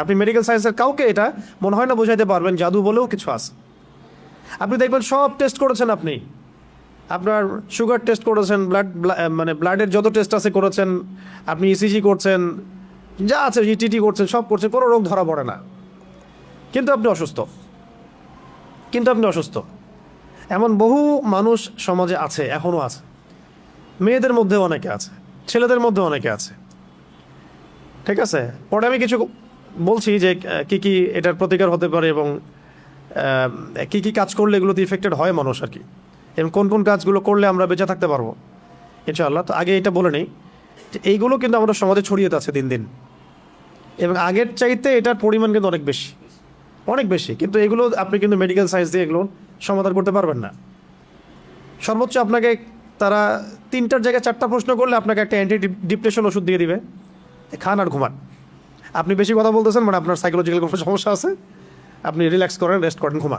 আপনি মেডিকেল সায়েন্সের কাউকে এটা মনে হয় না বোঝাইতে পারবেন, জাদু বলেও কিছু আছে। আপনি দেখবেন সব টেস্ট করেছেন আপনি। আপনার সুগার টেস্ট করেছেন ব্লাড মানে ব্লাডের যত টেস্ট আছে করেছেন, আপনি ইসিজি করছেন, যা আছে ইটিটি করছেন, সব করছেন, কোনো রোগ ধরা পড়ে না। কিন্তু আপনি অসুস্থ। কিন্তু আপনি অসুস্থ। এমন বহু মানুষ সমাজে আছে এখনও আছে। মেয়েদের মধ্যে অনেকে আছে, ছেলেদের মধ্যে অনেকে আছে। ঠিক আছে? পরে আমি কিছু বলছি যে কি কি এটার প্রতিকার হতে পারে এবং কি কি কাজ করলে এগুলোতে ইফেক্টেড হয় মানুষ আর কি? এবং কোন কোন কাজগুলো করলে আমরা বেঁচে থাকতে পারব? ইনশাআল্লাহ। তো আগে এটা বলে নেই। যে এইগুলো কিন্তু আমাদের সমাজে ছড়িয়ে যাচ্ছে দিন দিন। এবং আগের চাইতে এটার পরিমাণ কিন্তু অনেক বেশি। অনেক বেশি। কিন্তু এগুলো আপনি কিন্তু মেডিকেল সায়েন্স দিয়ে এগুলো সমাধান করতে পারবেন না। সর্বোচ্চ আপনাকে তারা তিনটার জায়গায় চারটা প্রশ্ন করলে আপনাকে একটা অ্যান্টি ডিপ্রেশন ওষুধ দিয়ে দিবে। খান আর ঘুমান। আপনি বেশি কথা বলতেছেন মানে আপনার সাইকোলজিক্যাল কোনো সমস্যা আছে? আপনি রিল্যাক্স করেন রেস্ট করেন, ঘুমান।